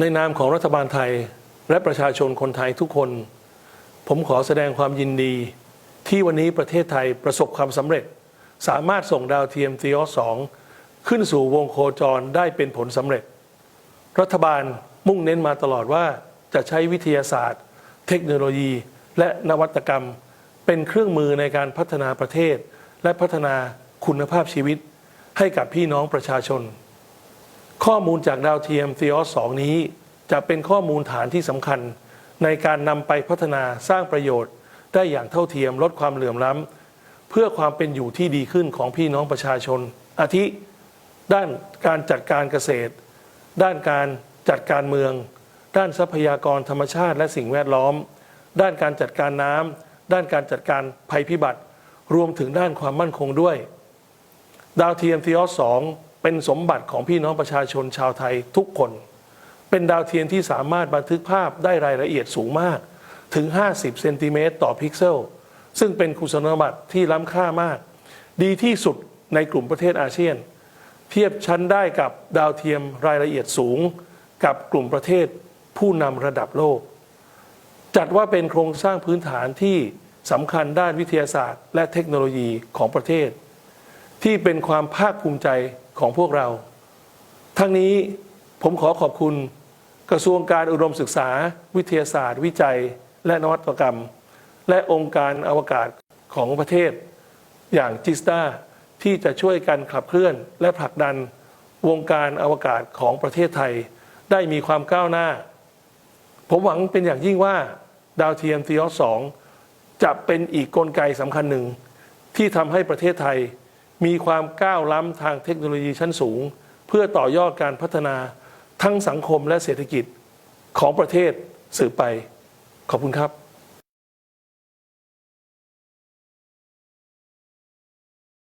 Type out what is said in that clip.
ในนามของรัฐบาลไทยและประชาชนคนไทยทุกคน ผมขอแสดงความยินดี ที่วันนี้ประเทศไทยประสบความสำเร็จ สามารถส่งดาวเทียม t ีออสองขึ้นสู่วงโคจรได้เป็นผลสำเร็จ รัฐบาลมุ่งเน้นมาตลอดว่าจะใช้วิทยาศาสตร์ เทคโนโลยี และนวัตกรรม เป็นเครื่องมือในการพัฒนาประเทศ และพัฒนาคุณภาพชีวิต ให้กับพี่น้องประชาชน ข้อมูลจากดาวเทียม t ีออสนี้ จะเป็นข้อมูลฐานที่สำคัญ ในการนำไปพัฒนาสร้างประโยชน์ ได้อย่างเท่าเทียมลดความเหลื่อมล้ำเพื่อความเป็นอยู่ที่ดีขึ้นของพี่น้องประชาชน อาทิ ด้านการจัดการเกษตร ด้านการจัดการเมือง ด้านทรัพยากรธรรมชาติและสิ่งแวดล้อม ด้านการจัดการน้ำด้านการจัดการภัยพิบัติ รวมถึงด้านความมั่นคงด้วย ดาวเทียมทีออสอง เป็นสมบัติของพี่น้องประชาชนชาวไทยทุกคน เป็นดาวเทียมที่สามารถบันทึกภาพได้รายละเอียดสูงมากถึง 50 เซนติเมตรต่อพิกเซล ซึ่งเป็นคุณสมบัติที่ล้ำค่ามาก ดีที่สุดในกลุ่มประเทศอาเซียน เทียบชั้นได้กับดาวเทียมรายละเอียดสูง กับกลุ่มประเทศผู้นำระดับโลก จัดว่าเป็นโครงสร้างพื้นฐานที่สำคัญด้านวิทยาศาสตร์ และเทคโนโลยีของประเทศ ที่เป็นความภาคภูมิใจ ของพวกเรา ทั้งนี้ผมขอขอบคุณกระทรวงการอุดมศึกษา วิทยาศาสตร์ วิจัย และนวัตกรรม และองค์การอวกาศของประเทศ อย่างจิสตาที่จะช่วยกันขับเคลื่อนและผลักดันวงการอวกาศของประเทศไทย ได้มีความก้าวหน้า ผมหวังเป็นอย่างยิ่งว่าดาวเทียมทีออสองจะเป็นอีกกลไกสำคัญหนึ่ง ที่ทำให้ประเทศไทย มีความก้าวล้ำทางเทคโนโลยีชั้นสูง เพื่อต่อยอดการพัฒนาทั้งสังคมและเศรษฐกิจของประเทศสืบไป ขอบคุณครับ